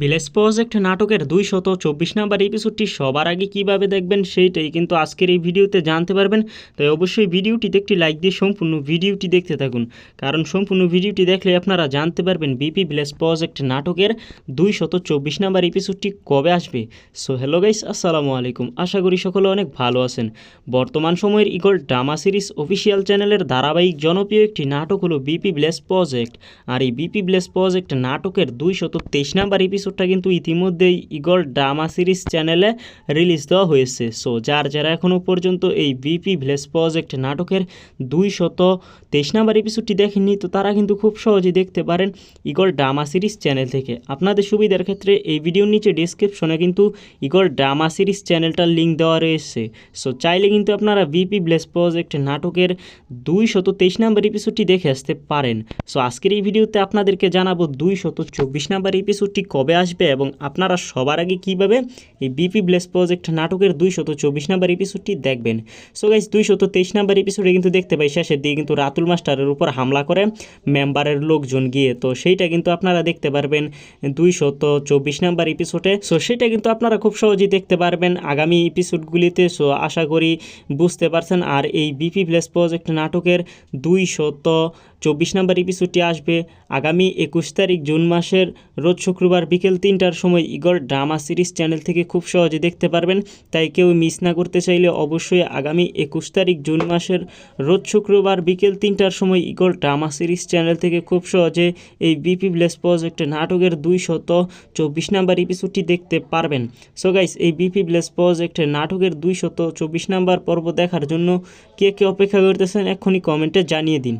Village project নাটকের দুই শত চব্বিশ নাম্বার এপিসোডটি সবার আগে কীভাবে দেখবেন সেইটাই কিন্তু আজকের এই ভিডিওতে জানতে পারবেন। তাই অবশ্যই ভিডিওটিতে একটি লাইক দিয়ে সম্পূর্ণ ভিডিওটি দেখতে থাকুন। কারণ সম্পূর্ণ ভিডিওটি দেখলে আপনারা জানতে পারবেন বিপি ভিলেজ প্রজেক্ট নাটকের দুই শত চব্বিশ নাম্বার এপিসোডটি কবে আসবে। সো হ্যালো গাইস আসসালামু আলাইকুম। আশা করি সকলে অনেক ভালো আছেন। বর্তমান সময়ের ইগল ড্রামা সিরিজ অফিসিয়াল চ্যানেলের ধারাবাহিক জনপ্রিয় একটি নাটক হলো বিপি ব্লেস প্রজেক্ট আর এই বিপি ব্লেস প্রজেক্ট নাটকের দুই শত তেইশ নাম্বার এপিসোডটা কিন্তু ইতিমধ্যেই ইগল ড্রামা সিরিজ চ্যানেলে রিলিজ দেওয়া হয়েছে। সো, যার যারা এখনও পর্যন্ত এই বিপি ভিলেজ প্রজেক্ট নাটকের দুই শত তেইশ নাম্বার এপিসোডটি দেখেননি, তো তারা কিন্তু খুব সহজেই দেখতে পারেন ইগল ড্রামা সিরিজ চ্যানেল থেকে। আপনাদের সুবিধার ক্ষেত্রে এই ভিডিওর নিচে ডিসক্রিপশনে কিন্তু ইগল ড্রামা সিরিজ চ্যানেলটার লিঙ্ক দেওয়া রয়েছে। সো, চাইলে কিন্তু আপনারা বিপি ব্লেস প্রজেক্ট নাটকের দুই শত তেইশ নাম্বার এপিসোডটি দেখে আসতে পারেন। সো, আজকের এই ভিডিওতে আপনাদেরকে জানাব দুই শত চব্বিশ নাম্বার এপিসোডটি কবে আসবে এবং আপনারা সবার আগে কীভাবে এই বিপি ব্লেস প্রজেক্ট নাটকের দুই শত চব্বিশ নাম্বার এপিসোডটি দেখবেন। সো গাইজ দুই শত তেইশ নাম্বার এপিসোডে কিন্তু দেখতে পাই, শেষের দিকে কিন্তু রাতুল মাস্টারের উপর হামলা করে মেম্বারের লোকজন গিয়ে। তো সেইটা কিন্তু আপনারা দেখতে পারবেন দুই শত চব্বিশ নাম্বার এপিসোডে সো সেটা কিন্তু আপনারা খুব সহজেই দেখতে পারবেন আগামী এপিসোডগুলিতে সো আশা করি বুঝতে পারছেন, আর এই বিপি প্লেস প্রজেক্ট নাটকের দুই শত চব্বিশ নাম্বার এপিসোডটি আসবে আগামী একুশ তারিখ, জুন মাসের। রোজ শুক্রবার বিকেল তিনটার সময় ইগল ড্রামা সিরিজ চ্যানেল থেকে খুব সহজে দেখতে পারবেন, তাই কেউ মিস না করতে চাইলে অবশ্যই আগামী একুশ তারিখ, জুন মাসের রোজ শুক্রবার বিকেল তিনটার সময় ইগল ড্রামা সিরিজ চ্যানেল থেকে খুব সহজে এই বিপি ব্লেস প্রজেক্ট নাটকের দুই শত চব্বিশ নাম্বার এপিসোডটি দেখতে পারবেন। সো গাইস এই বিপি ব্লেস প্রজেক্ট নাটকের দুই শত চব্বিশ নাম্বার পর্ব দেখার জন্য কে কে অপেক্ষা করতেছেন এক্ষুনি কমেন্টে জানিয়ে দিন।